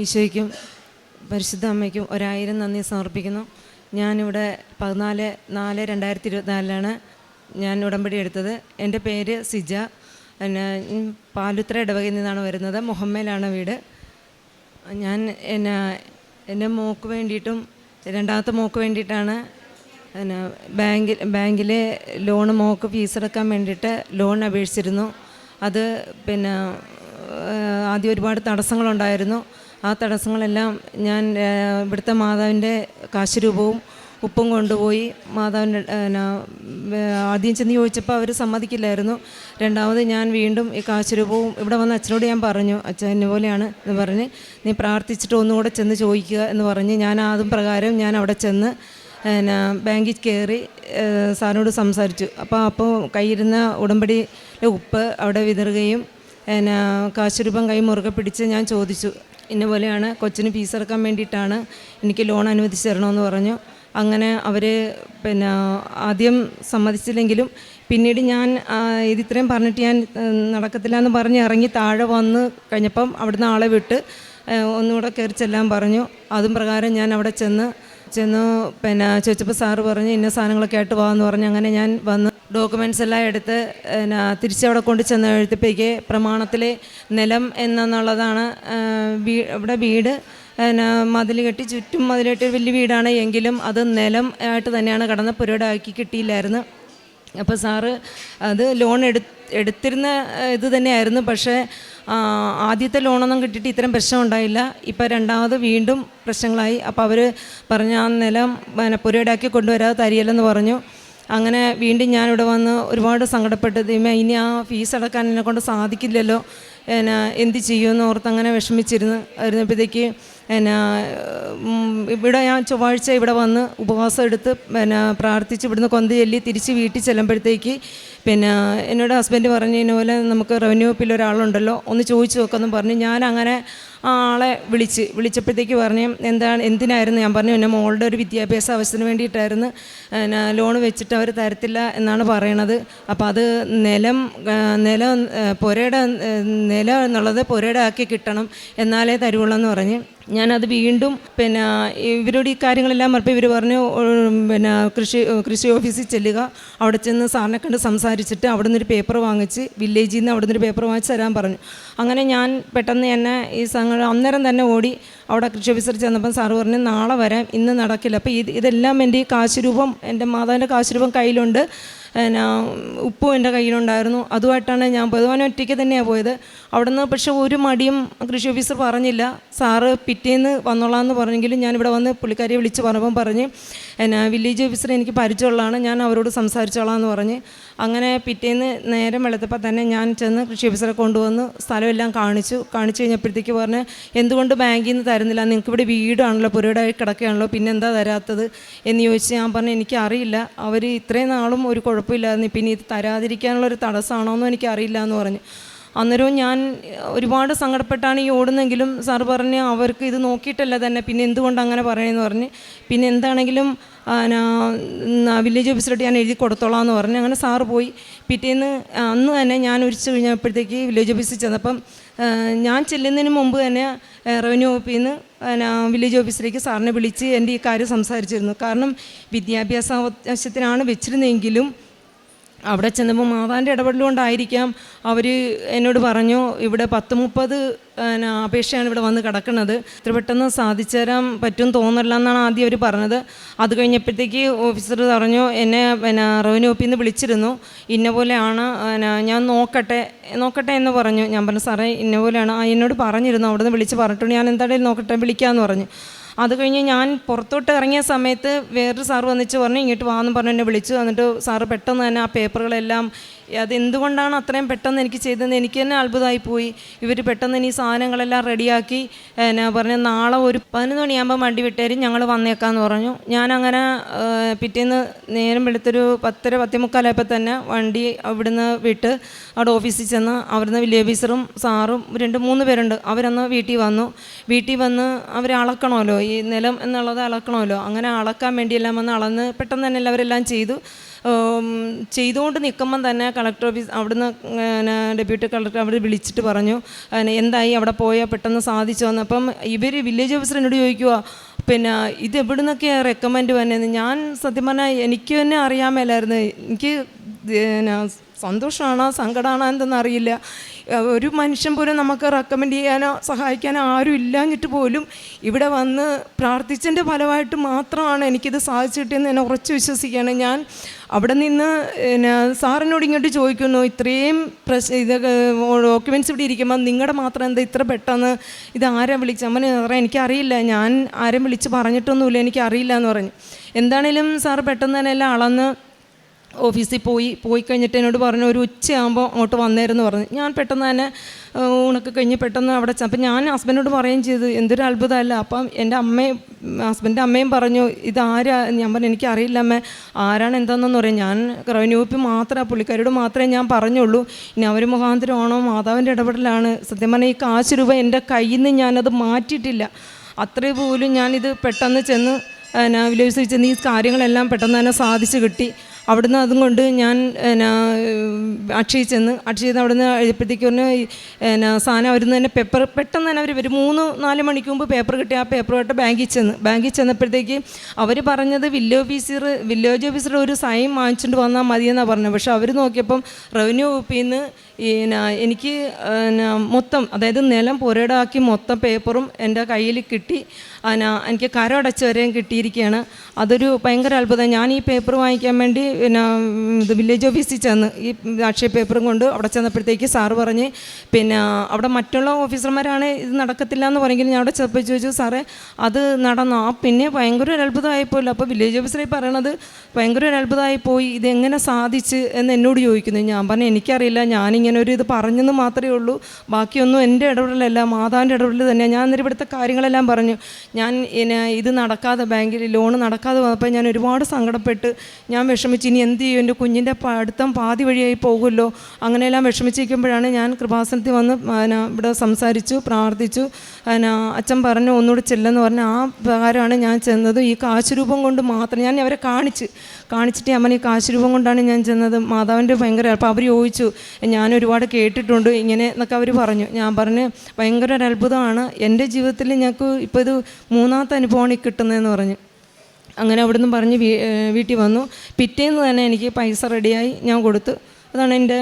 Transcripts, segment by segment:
ഈശോയ്ക്കും പരിശുദ്ധ അമ്മയ്ക്കും ഒരായിരം നന്ദി സമർപ്പിക്കുന്നു. ഞാനിവിടെ പതിനാല് നാല് രണ്ടായിരത്തി ഇരുപത്തിനാലിലാണ് ഞാൻ ഉടമ്പടി എടുത്തത്. എന്റെ പേര് സിജ. പിന്നെ പാലുത്ര ഇടവകയിൽ നിന്നാണ് വരുന്നത്. മുഹമ്മയിലാണ് വീട്. ഞാൻ എന്നാ എന്റെ മോക്ക് വേണ്ടിയിട്ടും രണ്ടാമത്തെ മോക്ക് വേണ്ടിയിട്ടാണ് പിന്നെ ബാങ്കിൽ ബാങ്കിലെ ലോൺ മോക്ക് ഫീസ് അടക്കാൻ വേണ്ടിയിട്ട് ലോൺ അപേക്ഷിച്ചിരുന്നു. അത് പിന്നെ ആദ്യം ഒരുപാട് തടസ്സങ്ങളുണ്ടായിരുന്നു. ആ തടസ്സങ്ങളെല്ലാം ഞാൻ ഇവിടുത്തെ മാതാവിന്റെ കാശുരൂപവും ഉപ്പും കൊണ്ടുപോയി മാതാവിന്റെ ആദ്യം ചെന്ന് ചോദിച്ചപ്പോൾ അവർ സമ്മതിക്കില്ലായിരുന്നു. രണ്ടാമത് ഞാൻ വീണ്ടും ഈ കാശുരൂപവും ഇവിടെ വന്ന അച്ഛനോട് ഞാൻ പറഞ്ഞു അച്ഛൻ എന്നെ പോലെയാണ് എന്ന് പറഞ്ഞ് നീ പ്രാർത്ഥിച്ചിട്ട് ഒന്നുകൂടെ ചെന്ന് ചോദിക്കുക എന്ന് പറഞ്ഞ് ഞാൻ ആദ്യം പ്രകാരം ഞാൻ അവിടെ ചെന്ന് എന്നാ ബാങ്കിൽ കയറി സാറിനോട് സംസാരിച്ചു. അപ്പോൾ അപ്പോൾ കയ്യിരുന്ന ഉടമ്പടിയിലെ ഉപ്പ് അവിടെ വിതറുകയും എന്നാ കാശുരൂപം കൈ മുറുകെ പിടിച്ച് ഞാൻ ചോദിച്ചു. ഇന്ന പോലെയാണ് കൊച്ചിന് ഫീസ് അടക്കാൻ വേണ്ടിയിട്ടാണ് എനിക്ക് ലോൺ അനുവദിച്ച് തരണമെന്ന് പറഞ്ഞു. അങ്ങനെ അവർ പിന്നെ ആദ്യം സമ്മതിച്ചില്ലെങ്കിലും പിന്നീട് ഞാൻ ഇതിത്രയും പറഞ്ഞിട്ട് ഞാൻ നടക്കത്തില്ല എന്ന് പറഞ്ഞ് ഇറങ്ങി താഴെ വന്ന് കഴിഞ്ഞപ്പം അവിടുന്ന് ആളെ വിട്ട് ഒന്നുകൂടെ കയറി ചെല്ലാൻ പറഞ്ഞു. അതും പ്രകാരം ഞാൻ അവിടെ ചെന്ന് ചെന്ന് പിന്നെ ചോദിച്ചപ്പോൾ സാറ് പറഞ്ഞ് ഇന്ന സാധനങ്ങളൊക്കെ ആയിട്ട് പോകാമെന്ന് പറഞ്ഞ് അങ്ങനെ ഞാൻ വന്ന് ഡോക്യുമെന്റ്സ് എല്ലാം എടുത്ത് പിന്നെ തിരിച്ചവിടെ കൊണ്ട് ചെന്ന് എഴുത്തപ്പോഴേക്ക് പ്രമാണത്തിലെ നിലം എന്നുള്ളതാണ് വീ ഇവിടെ വീട്. പിന്നെ മതിൽ കെട്ടി ചുറ്റും മതിൽ കെട്ടി വലിയ വീടാണ് എങ്കിലും അത് നിലം ആയിട്ട് തന്നെയാണ് കടന്ന് പുരോടാക്കി കിട്ടിയില്ലായിരുന്നു. അപ്പോൾ സാറ് അത് ലോൺ എടു എടുത്തിരുന്ന ഇത് തന്നെയായിരുന്നു. പക്ഷേ ആദ്യത്തെ ലോണൊന്നും കിട്ടിയിട്ട് ഇത്രയും പ്രശ്നം ഉണ്ടായില്ല. ഇപ്പോൾ രണ്ടാമത് വീണ്ടും പ്രശ്നങ്ങളായി. അപ്പോൾ അവർ പറഞ്ഞ ആ നിലം പിന്നെ പുരയിടാക്കി കൊണ്ടുവരാതെ തരിയല്ലെന്ന് പറഞ്ഞു. അങ്ങനെ വീണ്ടും ഞാനിവിടെ വന്ന് ഒരുപാട് സങ്കടപ്പെട്ട് ദൈവമേ ഇനി ആ ഫീസ് അടക്കാൻ എന്നെ കൊണ്ട് സാധിക്കില്ലല്ലോ. എന്നാ എന്ത് ചെയ്യുമെന്ന് ഓർത്ത് അങ്ങനെ വിഷമിച്ചിരുന്ന് ഇരുന്നപ്പോഴത്തേക്ക് എന്നാ ഇവിടെ ഞാൻ ചൊവ്വാഴ്ച ഇവിടെ വന്ന് ഉപവാസം എടുത്ത് പിന്നെ പ്രാർത്ഥിച്ച് ഇവിടുന്ന് കൊന്ത ചൊല്ലി തിരിച്ച് വീട്ടിൽ ചെല്ലുമ്പോഴത്തേക്ക് പിന്നെ എന്നോട് ഹസ്ബൻഡ് പറഞ്ഞു പോലെ നമുക്ക് റവന്യൂ വകുപ്പിൽ ഒരാളുണ്ടല്ലോ ഒന്ന് ചോദിച്ചു നോക്കാമെന്ന് പറഞ്ഞു. ഞാൻ അങ്ങനെ ആ ആളെ വിളിച്ച് വിളിച്ചപ്പോഴത്തേക്ക് പറഞ്ഞു എന്താണ് എന്തിനായിരുന്നു? ഞാൻ പറഞ്ഞു എന്റെ മോളുടെ ഒരു വിദ്യാഭ്യാസ ആവശ്യത്തിന് വേണ്ടിയിട്ടായിരുന്നു. എന്നാ ലോൺ വെച്ചിട്ട് അവർ തരത്തില്ല എന്നാണ് പറയണത്. അപ്പോൾ അത് നിലം നിലം പുരയുടെ നിലം എന്നുള്ളത് പുരയുടെ ആക്കി കിട്ടണം എന്നാലേ തരുവുള്ളൂ എന്ന് പറഞ്ഞ്. ഞാനത് വീണ്ടും പിന്നെ ഇവരോട് ഈ കാര്യങ്ങളെല്ലാം പറഞ്ഞപ്പോൾ ഇവർ പറഞ്ഞു പിന്നെ കൃഷി കൃഷി ഓഫീസിൽ ചെല്ലുക. അവിടെ ചെന്ന് സാറിനെ കണ്ട് സംസാരിച്ചിട്ട് അവിടെ നിന്നൊരു പേപ്പർ വാങ്ങിച്ച് വില്ലേജിൽ നിന്ന് അവിടെ നിന്നൊരു പേപ്പർ വാങ്ങിച്ച് തരാൻ പറഞ്ഞു. അങ്ങനെ ഞാൻ പെട്ടെന്ന് തന്നെ ഈ സംഘടന അന്നേരം തന്നെ ഓടി അവിടെ കൃഷി ഓഫീസർ ചെന്നപ്പം സാറ് പറഞ്ഞു നാളെ വരാം ഇന്ന് നടക്കില്ല. അപ്പോൾ ഇത് ഇതെല്ലാം എന്റെ ഈ കാശുരൂപം എന്റെ മാതാവിന്റെ കാശുരൂപം കയ്യിലുണ്ട്. എന്നാ ഉപ്പും എന്റെ കയ്യിലുണ്ടായിരുന്നു. അതുമായിട്ടാണ് ഞാൻ പോയത്. അവൻ ഒറ്റയ്ക്ക് തന്നെയാണ് പോയത്. അവിടുന്ന് പക്ഷേ ഒരു മടിയും കൃഷി ഓഫീസർ പറഞ്ഞില്ല. സാറ് പിറ്റേന്ന് വന്നോളാമെന്ന് പറഞ്ഞെങ്കിലും ഞാനിവിടെ വന്ന് പുള്ളിക്കാരിയെ വിളിച്ച് പറഞ്ഞപ്പം പറഞ്ഞ് എന്നാ വില്ലേജ് ഓഫീസർ എനിക്ക് പരിചയമുള്ളതാണ്. ഞാൻ അവരോട് സംസാരിച്ചോളാം എന്ന് പറഞ്ഞ്. അങ്ങനെ പിറ്റേന്ന് നേരം വെളുത്തപ്പോൾ തന്നെ ഞാൻ ചെന്ന് കൃഷി ഓഫീസറെ കൊണ്ടുവന്ന് സ്ഥലമെല്ലാം കാണിച്ചു. കാണിച്ചു കഴിഞ്ഞപ്പോഴത്തേക്ക് പറഞ്ഞ് എന്തുകൊണ്ട് ബാങ്കിൽ നിന്ന് തരുന്നില്ല? നിങ്ങൾക്ക് ഇവിടെ വീടാണല്ലോ പുരയിടായി കിടക്കുകയാണല്ലോ പിന്നെന്താ തരാത്തത്? എന്ന് ചോദിച്ച് ഞാൻ പറഞ്ഞു എനിക്കറിയില്ല. അവർ ഇത്രയും നാളും ഒരു കുഴപ്പമില്ലായിരുന്നു പിന്നെ ഇത് തരാതിരിക്കാനുള്ളൊരു തടസ്സമാണോന്നും തടസ്സമാണോ എന്നും എനിക്കറിയില്ല എന്ന് പറഞ്ഞു. അന്നേരവും ഞാൻ ഒരുപാട് സങ്കടപ്പെട്ടാണ് ഈ ഓടുന്നെങ്കിലും സാർ പറഞ്ഞ് അവർക്ക് ഇത് നോക്കിയിട്ടല്ല തന്നെ പിന്നെ എന്തുകൊണ്ട് അങ്ങനെ പറയണമെന്ന് പറഞ്ഞ് പിന്നെ എന്താണെങ്കിലും വില്ലേജ് ഓഫീസിലോട്ട് ഞാൻ എഴുതി കൊടുത്തോളാം എന്ന് പറഞ്ഞ് അങ്ങനെ സാറ് പോയി. പിറ്റേന്ന് അന്ന് തന്നെ ഞാൻ ഉരിച്ചു കഴിഞ്ഞപ്പോഴത്തേക്ക് വില്ലേജ് ഓഫീസിൽ ചെന്നപ്പം ഞാൻ ചെല്ലുന്നതിന് മുമ്പ് തന്നെ റവന്യൂ വകുപ്പിൽ നിന്ന് പിന്നെ വില്ലേജ് ഓഫീസിലേക്ക് സാറിനെ വിളിച്ച് എന്റെ ഈ കാര്യം സംസാരിച്ചിരുന്നു. കാരണം വിദ്യാഭ്യാസ ആവശ്യത്തിനാണ് വെച്ചിരുന്നെങ്കിലും അവിടെ ചെന്നപ്പോൾ മാതാവിന്റെ ഇടപെടലുകൊണ്ടായിരിക്കാം അവർ എന്നോട് പറഞ്ഞു ഇവിടെ പത്ത് മുപ്പത് അപേക്ഷയാണ് ഇവിടെ വന്ന് കിടക്കുന്നത്. ഇത്ര പെട്ടെന്ന് സാധിച്ചു തരാൻ പറ്റും തോന്നില്ല എന്നാണ് ആദ്യം അവർ പറഞ്ഞത്. അത് കഴിഞ്ഞപ്പോഴത്തേക്ക് ഓഫീസർ പറഞ്ഞു എന്നെ പിന്നെ റവന്യൂ ഓഫീസിൽ നിന്ന് വിളിച്ചിരുന്നു. ഇന്ന പോലെയാണ് ഞാൻ നോക്കട്ടെ നോക്കട്ടെ എന്ന് പറഞ്ഞു. ഞാൻ പറഞ്ഞു സാറേ ഇന്ന പോലെയാണ്. ആ എന്നോട് പറഞ്ഞിരുന്നു. അവിടെ നിന്ന് വിളിച്ച് പറഞ്ഞിട്ടുണ്ട്. ഞാൻ എന്തായാലും നോക്കട്ടെ വിളിക്കാമെന്ന് പറഞ്ഞു. അത് കഴിഞ്ഞ് ഞാൻ പുറത്തോട്ട് ഇറങ്ങിയ സമയത്ത് വേറൊരു സാറ് വന്നിച്ച് പറഞ്ഞു ഇങ്ങോട്ട് വാന്ന് പറഞ്ഞു എന്നെ വിളിച്ചു എന്നിട്ട് സാറ് പെട്ടെന്ന് തന്നെ ആ പേപ്പറുകളെല്ലാം അതെന്തുകൊണ്ടാണ് അത്രയും പെട്ടെന്ന് എനിക്ക് ചെയ്തതെന്ന് എനിക്ക് തന്നെ അത്ഭുതമായി പോയി. ഇവർ പെട്ടെന്ന് ഇനി സാധനങ്ങളെല്ലാം റെഡിയാക്കി എന്നാ പറഞ്ഞ നാളെ ഒരു പതിനൊന്ന് മണിയാകുമ്പോൾ വണ്ടി വിട്ടേരും ഞങ്ങൾ വന്നേക്കാന്ന് പറഞ്ഞു. ഞാനങ്ങനെ അങ്ങനെ പിറ്റേന്ന് നേരം വെളുത്തൊരു പത്തര പത്തേമുക്കാലായപ്പോൾ തന്നെ വണ്ടി അവിടുന്ന് വിട്ട് അവിടെ ഓഫീസിൽ ചെന്ന് അവിടുന്ന് വില്ലേജ് ഓഫീസറും സാറും രണ്ട് മൂന്ന് പേരുണ്ട്. അവരന്ന് വീട്ടിൽ വന്നു. വീട്ടിൽ വന്ന് അവരെ അളക്കണമല്ലോ ഈ നിലം എന്നുള്ളത് അളക്കണമല്ലോ. അങ്ങനെ അളക്കാൻ വേണ്ടിയെല്ലാം വന്ന് അളന്ന് പെട്ടെന്ന് തന്നെ എല്ലാവരെല്ലാം ചെയ്തു. ചെയ്തുകൊണ്ട് നിൽക്കുമ്പം തന്നെ കളക്ടർ ഓഫീസ് അവിടുന്ന് ഡെപ്യൂട്ടി കളക്ടർ അവർ വിളിച്ചിട്ട് പറഞ്ഞു എന്തായി അവിടെ പോയാൽ പെട്ടെന്ന് സാധിച്ചു വന്നു അപ്പം ഇവർ വില്ലേജ് ഓഫീസർ എന്നോട് ചോദിക്കുക പിന്നെ ഇത് എവിടെ നിന്നൊക്കെയാണ് റെക്കമെൻഡ് വന്നതെന്ന് ഞാൻ സത്യം പറഞ്ഞാൽ എനിക്ക് തന്നെ അറിയാൻ മേലായിരുന്നു. എനിക്ക് സന്തോഷമാണോ സങ്കടമാണോ എന്തെന്ന് അറിയില്ല. ഏഹ് ഒരു മനുഷ്യൻ പോലും നമുക്ക് റെക്കമെൻഡ് ചെയ്യാനോ സഹായിക്കാനോ ആരും ഇല്ലാഞ്ഞിട്ട് പോലും ഇവിടെ വന്ന് പ്രാർത്ഥിച്ചതിന്റെ ഫലമായിട്ട് മാത്രമാണ് എനിക്കിത് സാധിച്ചു കിട്ടിയെന്ന് ഞാൻ ഉറച്ചു വിശ്വസിക്കുകയാണ്. ഞാൻ അവിടെ നിന്ന് പിന്നെ സാറിനോട് ഇങ്ങോട്ട് ചോദിക്കുന്നു ഇത്രയും പ്രശ് ഇത് ഡോക്യുമെന്റ്സ് ഇവിടെ ഇരിക്കുമ്പോൾ നിങ്ങളുടെ മാത്രം എന്താ ഇത്ര പെട്ടെന്ന് ഇത് ആരെ വിളിച്ചത്? അമ്മനെ പറയാം എനിക്കറിയില്ല. ഞാൻ ആരും വിളിച്ച് പറഞ്ഞിട്ടൊന്നുമില്ല. എനിക്കറിയില്ല എന്ന് പറഞ്ഞു. എന്താണേലും സാർ പെട്ടെന്ന് തന്നെ എല്ലാം അളന്ന് ഓഫീസിൽ പോയി പോയി കഴിഞ്ഞിട്ട് എന്നോട് പറഞ്ഞു ഒരു ഉച്ചയാകുമ്പോൾ അങ്ങോട്ട് വന്നേരെന്ന് പറഞ്ഞു. ഞാൻ പെട്ടെന്ന് തന്നെ ഊണൊക്കെ കഴിഞ്ഞ് പെട്ടെന്ന് അവിടെ അപ്പം ഞാൻ ഹസ്ബൻഡിനോട് പറയുകയും ചെയ്തു എന്തൊരു അത്ഭുതമല്ല. അപ്പം എന്റെ അമ്മയും ഹസ്ബൻഡിന്റെ അമ്മയും പറഞ്ഞു ഇതാരാ ഞാൻ പറഞ്ഞു എനിക്കറിയില്ല അമ്മ ആരാണ് എന്താണെന്നു പറയും ഞാൻ റവന്യൂ വകുപ്പ് മാത്രമേ പുള്ളിക്കാരോട് മാത്രമേ ഞാൻ പറഞ്ഞുള്ളൂ. ഇനി അവർ മുഖാന്തരമാണോ മാതാവിന്റെ ഇടപെടലാണ്. സത്യം പറഞ്ഞാൽ ഈ കാശ് രൂപ എന്റെ കയ്യിൽ നിന്ന് ഞാനത് മാറ്റിയിട്ടില്ല. അത്രയും പോലും ഞാനിത് പെട്ടെന്ന് ചെന്ന് വില്ലേജ് ചെന്ന് ഈ കാര്യങ്ങളെല്ലാം പെട്ടെന്ന് തന്നെ സാധിച്ചു കിട്ടി. അവിടുന്ന് അതും കൊണ്ട് ഞാൻ എന്നാ അക്ഷയിൽ ചെന്ന് അക്ഷയിൽ നിന്ന് അവിടുന്ന് എഴുതിയപ്പോഴത്തേക്ക് പറഞ്ഞു എന്നാ സാധനം അവിടുന്ന് തന്നെ പേപ്പർ പെട്ടെന്ന് തന്നെ അവർ വരും. മൂന്ന് നാല് മണിക്ക് മുമ്പ് പേപ്പർ കിട്ടി ആ പേപ്പറുമായിട്ട് ബാങ്കിൽ ചെന്ന്. ബാങ്കിൽ ചെന്നപ്പോഴത്തേക്ക് അവർ പറഞ്ഞത് വില്ലേജ് ഓഫീസർ വില്ലേജ് ഓഫീസറുടെ ഒരു സൈൻ വാങ്ങിച്ചുകൊണ്ട് വന്നാൽ മതിയെന്നാണ് പറഞ്ഞത്. പക്ഷേ അവർ നോക്കിയപ്പം റവന്യൂ വകുപ്പിൽ നിന്ന് എന്നാ എനിക്ക് എന്നാ മൊത്തം അതായത് നിലം പുരടാക്കി മൊത്തം പേപ്പറും എന്റെ കയ്യിൽ കിട്ടി. പിന്നെ എനിക്ക് കരടച്ച് വരെയും കിട്ടിയിരിക്കുകയാണ് അതൊരു ഭയങ്കര അത്ഭുതം. ഞാൻ ഈ പേപ്പർ വാങ്ങിക്കാൻ വേണ്ടി പിന്നെ ഇത് വില്ലേജ് ഓഫീസിൽ ചെന്ന് ഈ അക്ഷയ പേപ്പറും കൊണ്ട് അവിടെ ചെന്നപ്പോഴത്തേക്ക് സാറ് പറഞ്ഞ് പിന്നെ അവിടെ മറ്റുള്ള ഓഫീസർമാരാണ് ഇത് നടക്കത്തില്ല എന്ന് പറഞ്ഞെങ്കിൽ ഞാൻ അവിടെ ചെറുപ്പം ചോദിച്ചു സാറേ അത് നടന്നു? ആ പിന്നെ ഭയങ്കര ഒരു അത്ഭുതമായിപ്പോയില്ല. അപ്പോൾ വില്ലേജ് ഓഫീസറെ പറയണത് ഭയങ്കര ഒരു അത്ഭുതമായി പോയി ഇതെങ്ങനെ സാധിച്ച് എന്ന് എന്നോട് ചോദിക്കുന്നു. ഞാൻ പറഞ്ഞു എനിക്കറിയില്ല. ഞാനിങ്ങനെ ഒരു ഇത് പറഞ്ഞെന്ന് മാത്രമേ ഉള്ളൂ. ബാക്കിയൊന്നും എന്റെ ഇടപെടലല്ല. മാതാവിന്റെ ഇടപെടൽ തന്നെയാണ് ഞാൻ അന്നേരം ഇവിടുത്തെ കാര്യങ്ങളെല്ലാം പറഞ്ഞു. ഞാൻ ഇത് നടക്കാതെ ബാങ്കിൽ ലോൺ നടക്കാതെ വന്നപ്പോൾ ഞാൻ ഒരുപാട് സങ്കടപ്പെട്ട് ഞാൻ വിഷമിച്ച് ഇനി എന്ത് ചെയ്യും? എന്റെ കുഞ്ഞിന്റെ അടുത്തം പാതി വഴിയായി പോകുമല്ലോ. അങ്ങനെയെല്ലാം വിഷമിച്ചിരിക്കുമ്പോഴാണ് ഞാൻ കൃപാസനത്തിൽ വന്ന് ഇവിടെ സംസാരിച്ചു പ്രാർത്ഥിച്ചു. അച്ഛൻ പറഞ്ഞു ഒന്നുകൂടി ചെല്ലെന്ന് പറഞ്ഞ് ആ പ്രകാരമാണ് ഞാൻ ചെന്നത്. ഈ കാശുരൂപം കൊണ്ട് മാത്രം. ഞാൻ അവരെ കാണിച്ച് കാണിച്ചിട്ട് അമ്മനെ കാശ് രൂപം കൊണ്ടാണ് ഞാൻ ചെന്നത്. മാതാവിന്റെ ഭയങ്കര അപ്പോൾ അവർ ചോദിച്ചു ഞാൻ ഒരുപാട് കേട്ടിട്ടുണ്ട് ഇങ്ങനെ എന്നൊക്കെ അവർ പറഞ്ഞു. ഞാൻ പറഞ്ഞ് ഭയങ്കര ഒരു അത്ഭുതമാണ്. എന്റെ ജീവിതത്തിൽ ഞങ്ങൾക്ക് ഇപ്പോൾ ഇത് മൂന്നാമത്തെ അനുഭവമാണ് ഈ കിട്ടുന്നതെന്ന് പറഞ്ഞു. അങ്ങനെ അവിടുന്ന് പറഞ്ഞ് വീട്ടിൽ വന്നു. പിറ്റേന്ന് തന്നെ എനിക്ക് പൈസ റെഡിയായി ഞാൻ കൊടുത്തു. അതാണ് എന്റെ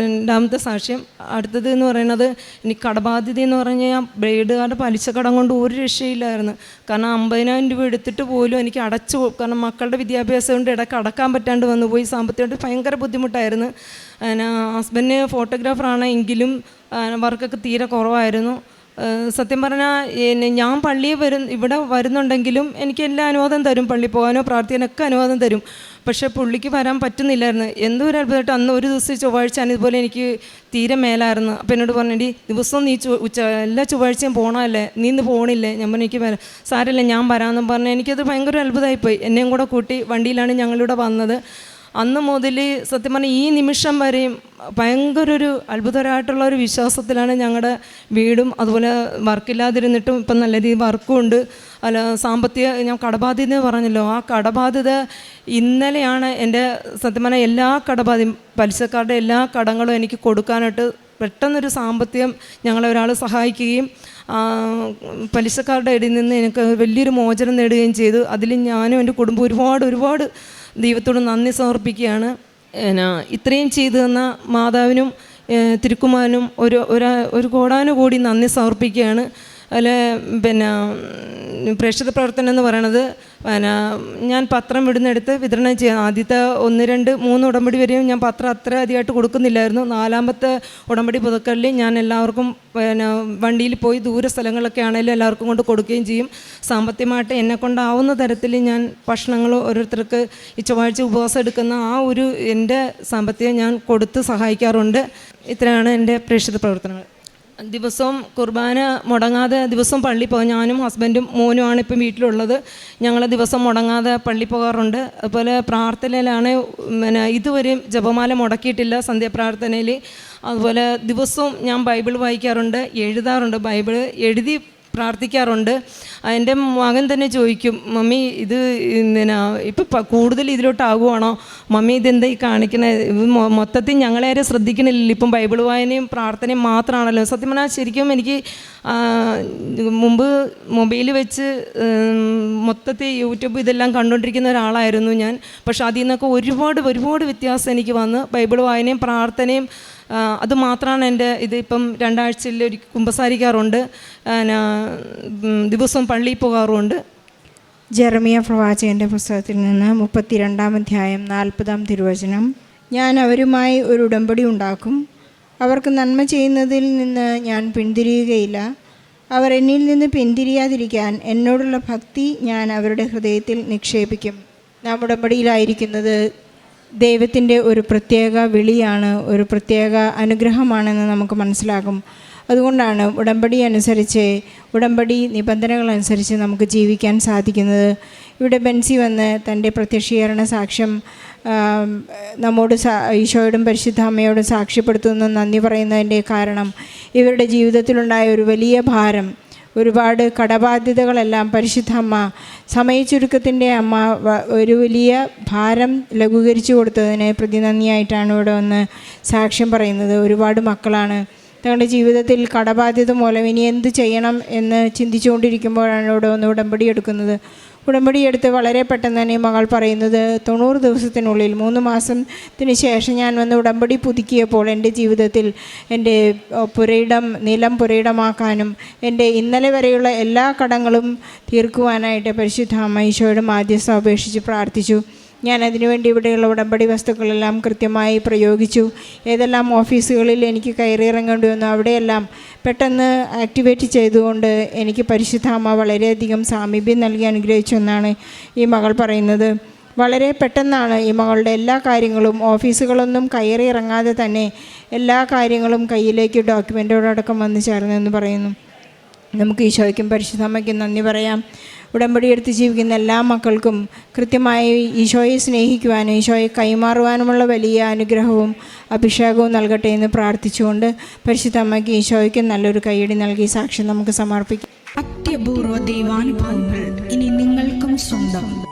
രണ്ടാമത്തെ സാക്ഷ്യം. അടുത്തത് എന്ന് പറയുന്നത് എനിക്ക് കടബാധ്യത എന്ന് പറഞ്ഞു കഴിഞ്ഞാൽ കാർഡ് പലിശ കടം കൊണ്ട് ഒരു രക്ഷയില്ലായിരുന്നു. കാരണം അമ്പതിനായിരം രൂപ എടുത്തിട്ട് പോലും എനിക്ക് അടച്ചു കാരണം മക്കളുടെ വിദ്യാഭ്യാസം കൊണ്ട് ഇടയ്ക്ക് അടക്കാൻ പറ്റാണ്ട് വന്നു പോയി. സാമ്പത്തികമായിട്ട് ഭയങ്കര ബുദ്ധിമുട്ടായിരുന്നു. ഹസ്ബൻഡ് ഫോട്ടോഗ്രാഫറാണ് എങ്കിലും വർക്കൊക്കെ തീരെ കുറവായിരുന്നു. സത്യം പറഞ്ഞാൽ ഞാൻ പള്ളിയിൽ വരും ഇവിടെ വരുന്നുണ്ടെങ്കിലും എനിക്ക് എല്ലാ അനുവാദം തരും. പള്ളി പോകാനോ പ്രാർത്ഥിക്കാനൊക്കെ അനുവാദം തരും. പക്ഷേ പുള്ളിക്ക് വരാൻ പറ്റുന്നില്ലായിരുന്നു. എന്തോ ഒരു അത്ഭുതമായിട്ട് അന്ന് ഒരു ദിവസം ചൊവ്വാഴ്ച ഇതുപോലെ എനിക്ക് തീരെ മേലായിരുന്നു. അപ്പോൾ എന്നോട് പറഞ്ഞിട്ട് ദിവസവും നീ ചൊ- ഉച്ച എല്ലാ ചൊവ്വാഴ്ചയും പോകണമല്ലേ നീ ഇന്ന് പോകണില്ലേ ഞാൻ പറഞ്ഞു എനിക്ക് വരാം. സാരമില്ല ഞാൻ വരാമെന്നും പറഞ്ഞു. എനിക്കത് ഭയങ്കര അത്ഭുതമായിപ്പോയി. എന്നെയും കൂടെ കൂട്ടി വണ്ടിയിലാണ് ഞങ്ങളിവിടെ വന്നത്. അന്ന് മുതൽ സത്യം പറഞ്ഞാൽ ഈ നിമിഷം വരെയും ഭയങ്കര ഒരു അത്ഭുതകരമായിട്ടുള്ള ഒരു വിശ്വാസത്തിലാണ് ഞങ്ങളുടെ വീടും അതുപോലെ വർക്കില്ലാതിരുന്നിട്ടും ഇപ്പം നല്ല രീതിയിൽ വർക്കും ഉണ്ട് അല്ല സാമ്പത്തിക ഞാൻ കടബാധ്യത എന്ന് പറഞ്ഞല്ലോ. ആ കടബാധ്യത ഇന്നലെയാണ് എന്റെ സത്യം പറഞ്ഞാൽ എല്ലാ കടബാധ്യം പലിശക്കാരുടെ എല്ലാ കടങ്ങളും എനിക്ക് കൊടുക്കാനായിട്ട് പെട്ടെന്നൊരു സാമ്പത്തികം ഞങ്ങളെ ഒരാൾ സഹായിക്കുകയും പലിശക്കാരുടെ ഇടയിൽ നിന്ന് എനിക്ക് വലിയൊരു മോചനം നേടുകയും ചെയ്തു. അതിൽ ഞാനും എന്റെ കുടുംബം ഒരുപാട് ഒരുപാട് ദൈവത്തോട് നന്ദി സമർപ്പിക്കുകയാണ്. എന്നാ ഇത്രയും ചെയ്തു തന്ന മാതാവിനും തിരുക്കുമാനും ഒരു ഒരു കോടാനുകൂടി നന്ദി സമർപ്പിക്കുകയാണ്. അതിൽ പിന്നെ പ്രേക്ഷിത പ്രവർത്തനം എന്ന് പറയണത് പിന്നെ ഞാൻ പത്രം വിടുന്നെടുത്ത് വിതരണം ചെയ്യാം. ആദ്യത്തെ ഒന്ന് രണ്ട് മൂന്ന് ഉടമ്പടി വരെയും ഞാൻ പത്രം അത്ര അധികമായിട്ട് കൊടുക്കുന്നില്ലായിരുന്നു. നാലാമത്തെ ഉടമ്പടി പുതുക്കലിൽ ഞാൻ എല്ലാവർക്കും പിന്നെ വണ്ടിയിൽ പോയി ദൂര സ്ഥലങ്ങളൊക്കെ ആണെങ്കിലും എല്ലാവർക്കും കൊണ്ട് കൊടുക്കുകയും ചെയ്യും. സാമ്പത്തികമായിട്ട് എന്നെ കൊണ്ടാവുന്ന തരത്തിൽ ഞാൻ ഭക്ഷണങ്ങൾ ഓരോരുത്തർക്ക് ഈ ചൊവ്വാഴ്ച ഉപവാസം എടുക്കുന്ന ആ ഒരു എന്റെ സാമ്പത്തികം ഞാൻ കൊടുത്ത് സഹായിക്കാറുണ്ട്. ഇത്രയാണ് എന്റെ പ്രേക്ഷിത പ്രവർത്തനങ്ങൾ. ദിവസവും കുർബാന മുടങ്ങാതെ ദിവസം പള്ളി പോകും. ഞാനും ഹസ്ബൻഡും മോനുമാണ് ഇപ്പം വീട്ടിലുള്ളത്. ഞങ്ങൾ ദിവസം മുടങ്ങാതെ പള്ളി പോകാറുണ്ട്. അതുപോലെ പ്രാർത്ഥനയിലാണ് പിന്നെ ഇതുവരെയും ജപമാല മുടക്കിയിട്ടില്ല സന്ധ്യാപ്രാർത്ഥനയിൽ അതുപോലെ ദിവസവും ഞാൻ ബൈബിൾ വായിക്കാറുണ്ട് എഴുതാറുണ്ട്. ബൈബിൾ എഴുതി പ്രാർത്ഥിക്കാറുണ്ട്. എന്റെ മകൻ തന്നെ ചോദിക്കും മമ്മി ഇത് എന്തിനാ ഇപ്പം കൂടുതൽ ഇതിലോട്ടാകുവാണോ? മമ്മി ഇതെന്താ ഈ ഇത് മൊത്തത്തിൽ ഞങ്ങളേരെ ശ്രദ്ധിക്കണില്ല ഇപ്പം ബൈബിൾ വായനയും പ്രാർത്ഥനയും മാത്രമാണല്ലോ. സത്യം പറഞ്ഞാൽ ശരിക്കും എനിക്ക് മുമ്പ് മൊബൈൽ വെച്ച് മൊത്തത്തിൽ യൂട്യൂബ് ഇതെല്ലാം കണ്ടുകൊണ്ടിരിക്കുന്ന ഒരാളായിരുന്നു ഞാൻ. പക്ഷെ അതിൽ നിന്നൊക്കെ ഒരുപാട് ഒരുപാട് വ്യത്യാസം എനിക്ക് വന്ന് ബൈബിൾ വായനയും പ്രാർത്ഥനയും ആ, അത് മാത്രമാണ് എന്റെ ഇതിപ്പം രണ്ടാഴ്ചയിൽ ഒരു കുമ്പസാരിക്കാറുണ്ട്. ദിവസവും പള്ളിയിൽ പോകാറുമുണ്ട്. ജെറമിയ പ്രവാചകന്റെ പുസ്തകത്തിൽ നിന്ന് മുപ്പത്തിരണ്ടാം അധ്യായം നാൽപ്പതാം തിരുവചനം. ഞാൻ അവരുമായി ഒരു ഉടമ്പടി ഉണ്ടാക്കും. അവർക്ക് നന്മ ചെയ്യുന്നതിൽ നിന്ന് ഞാൻ പിന്തിരിയുകയില്ല. അവർ എന്നിൽ നിന്ന് പിന്തിരിയാതിരിക്കാൻ എന്നോടുള്ള ഭക്തി ഞാൻ അവരുടെ ഹൃദയത്തിൽ നിക്ഷേപിക്കും. നാം ഉടമ്പടിയിലായിരിക്കുന്നത് ദൈവത്തിന്റെ ഒരു പ്രത്യേക വിളിയാണ് ഒരു പ്രത്യേക അനുഗ്രഹമാണെന്ന് നമുക്ക് മനസ്സിലാകും. അതുകൊണ്ടാണ് ഉടമ്പടി അനുസരിച്ച് ഉടമ്പടി നിബന്ധനകൾ അനുസരിച്ച് നമുക്ക് ജീവിക്കാൻ സാധിക്കുന്നത്. ഇവിടെ ബെൻസി വന്ന് തന്റെ പ്രത്യക്ഷീകരണ സാക്ഷ്യം നമ്മോട് സാ ഈശോയോടും പരിശുദ്ധ അമ്മയോടും സാക്ഷ്യപ്പെടുത്തുന്നു നന്ദി പറയുന്നതിന്റെ കാരണം ഇവരുടെ ജീവിതത്തിലുണ്ടായ ഒരു വലിയ ഭാരം ഒരുപാട് കടബാധ്യതകളെല്ലാം പരിശുദ്ധ അമ്മ അമ്മ ഒരു വലിയ ഭാരം ലഘൂകരിച്ചു കൊടുത്തതിന് പ്രതി നന്ദിയായിട്ടാണ് ഇവിടെ വന്ന് സാക്ഷ്യം പറയുന്നത്. ഒരുപാട് മക്കളാണ്. തങ്ങളുടെ ജീവിതത്തിൽ കടബാധ്യത മൂലം ഇനി എന്ത് ചെയ്യണം എന്ന് ചിന്തിച്ചുകൊണ്ടിരിക്കുമ്പോഴാണ് ഇവിടെ ഒന്ന് ഉടമ്പടി എടുക്കുന്നത്. ഉടമ്പടി എടുത്ത് വളരെ പെട്ടെന്ന് തന്നെ മകൾ പറയുന്നത് തൊണ്ണൂറ് ദിവസത്തിനുള്ളിൽ മൂന്ന് മാസത്തിന് ശേഷം ഞാൻ വന്ന് ഉടമ്പടി പുതുക്കിയപ്പോൾ എന്റെ ജീവിതത്തിൽ എന്റെ പുരയിടം നിലം പുരയിടമാക്കാനും എന്റെ ഇന്നലെ വരെയുള്ള എല്ലാ കടങ്ങളും തീർക്കുവാനായിട്ട് പരിശുദ്ധ അമ്മ ഈശോയുടെ മാധ്യസ്ഥ അപേക്ഷിച്ച് പ്രാർത്ഥിച്ചു. ഞാൻ അതിനുവേണ്ടി ഇവിടെയുള്ള ഉടമ്പടി വസ്തുക്കളെല്ലാം കൃത്യമായി പ്രയോഗിച്ചു. ഏതെല്ലാം ഓഫീസുകളിൽ എനിക്ക് കയറിയിറങ്ങേണ്ടി വന്നു അവിടെയെല്ലാം പെട്ടെന്ന് ആക്ടിവേറ്റ് ചെയ്തുകൊണ്ട് എനിക്ക് പരിശുദ്ധ അമ്മ വളരെയധികം സാമീപ്യം നൽകി അനുഗ്രഹിച്ചു എന്നാണ് ഈ മകൾ പറയുന്നത്. വളരെ പെട്ടെന്നാണ് ഈ മകളുടെ എല്ലാ കാര്യങ്ങളും ഓഫീസുകളൊന്നും കയറിയിറങ്ങാതെ തന്നെ എല്ലാ കാര്യങ്ങളും കയ്യിലേക്ക് ഡോക്യുമെന്റോടക്കം വന്ന് ചേർന്നെന്ന് പറയുന്നു. നമുക്ക് ഈശോയ്ക്കും പരിശുദ്ധമ്മയ്ക്കും നന്ദി പറയാം. ഉടമ്പടി എടുത്ത് ജീവിക്കുന്ന എല്ലാ മക്കൾക്കും കൃത്യമായി ഈശോയെ സ്നേഹിക്കുവാനും ഈശോയെ കൈമാറുവാനുമുള്ള വലിയ അനുഗ്രഹവും അഭിഷേകവും നൽകട്ടെ എന്ന് പ്രാർത്ഥിച്ചുകൊണ്ട് പരിശുദ്ധമ്മയ്ക്ക് ഈശോയ്ക്ക് നല്ലൊരു കൈയടി നൽകി സാക്ഷ്യം നമുക്ക് സമർപ്പിക്കാം. അത്യപൂർവ ദൈവാനുഭവങ്ങൾ ഇനി നിങ്ങൾക്കും സ്വന്തം. ഈ